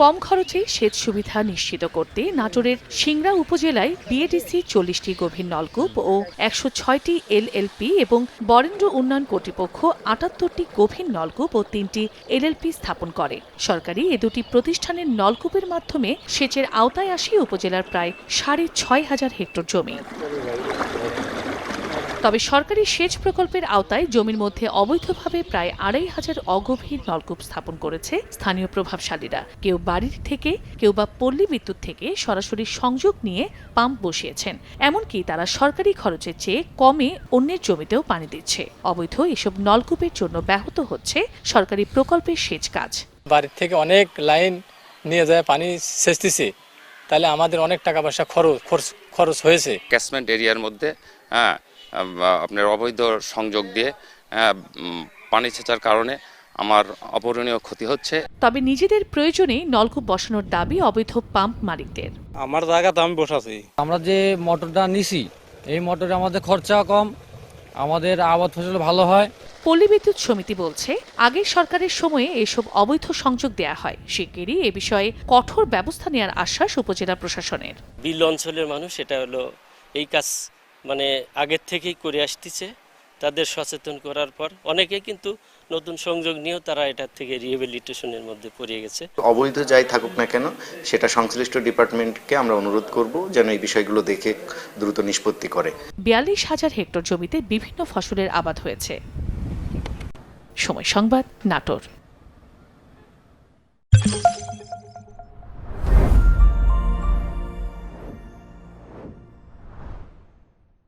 কম খরচে সেচ সুবিধা নিশ্চিত করতে নাটোরের সিংড়া উপজেলায় বিএডিসি চল্লিশটি গভীর নলকূপ ও একশো ছয়টি এলএলপি এবং বরেন্দ্র উন্নয়ন কর্তৃপক্ষ আটাত্তরটি গভীর নলকূপ ও তিনটি এলএলপি স্থাপন করে। সরকারি এ দুটি প্রতিষ্ঠানের নলকূপের মাধ্যমে সেচের আওতায় আসে উপজেলার প্রায় সাড়ে ছয় হাজার হেক্টর জমি। তবে সরকারি সেচ প্রকল্পের আওতায় জমির মধ্যে অবৈধভাবে প্রায় আড়াই হাজার অগভীর নলকূপ স্থাপন করেছে স্থানীয় প্রভাবশালীরা। কেউ বাড়ির থেকে কেউ বা পল্লী বিদ্যুৎ থেকে সরাসরি সংযোগ নিয়ে পাম্প বসিয়েছেন। এমনকি তারা সরকারি খরচের চেয়ে কমে অন্যের জমিতেও পানি দিচ্ছে। অবৈধ এসব নলকূপের জন্য ব্যাহত হচ্ছে সরকারি প্রকল্পের সেচ কাজ। বাড়ির থেকে অনেক লাইন নিয়ে যায় পানি সেচতেছি। তাহলে আমাদের অনেক টাকা পয়সা খরচ খরচ- খরচ হয়েছে। ক্যাচমেন্ট এরিয়ার মধ্যে হ্যাঁ আপনার অবৈধ সংযোগ দিয়ে হ্যাঁ, পানি সেচার কারণে আমার অপূরণীয় ক্ষতি হচ্ছে। তবে নিজেদের প্রয়োজনে নলকূপ বসানোর দাবি অবৈধ পাম্প মালিকদের। আমার জায়গাতে আমি বসাছি। আমরা যে মোটরটা নিছি এই মোটরে আমাদের খরচা কম আমাদের আবাদ ফসল ভালো হয়। পল্লী বিদ্যুৎ সমিতি বলছে আগের সরকারের সময়ে এসব অবৈধ সংযোগ দেয়া হয়। শিগগিরই এ বিষয়ে কঠোর ব্যবস্থা নেওয়ার আশ্বাস উপজেলা প্রশাসনের। বিল অঞ্চলের মানুষ এটা হলো এই কাজ মানে আগের থেকেই করে আসতেছে তাদের সচেতন করার পর অনেকে কিন্তু নতুন সংযোগ নিয়েও তারা এটার থেকে রিহেবিলিটেশনের মধ্যে পড়ে গেছে। অবৈধ যাই থাকুক না কেন সেটা সংশ্লিষ্ট ডিপার্টমেন্টকে আমরা অনুরোধ করব যেন এই বিষয়গুলো দেখে দ্রুত নিষ্পত্তি করে। বিয়াল্লিশ হাজার হেক্টর জমিতে বিভিন্ন ফসলের আবাদ হয়েছে। সময় সংবাদ নাটোর।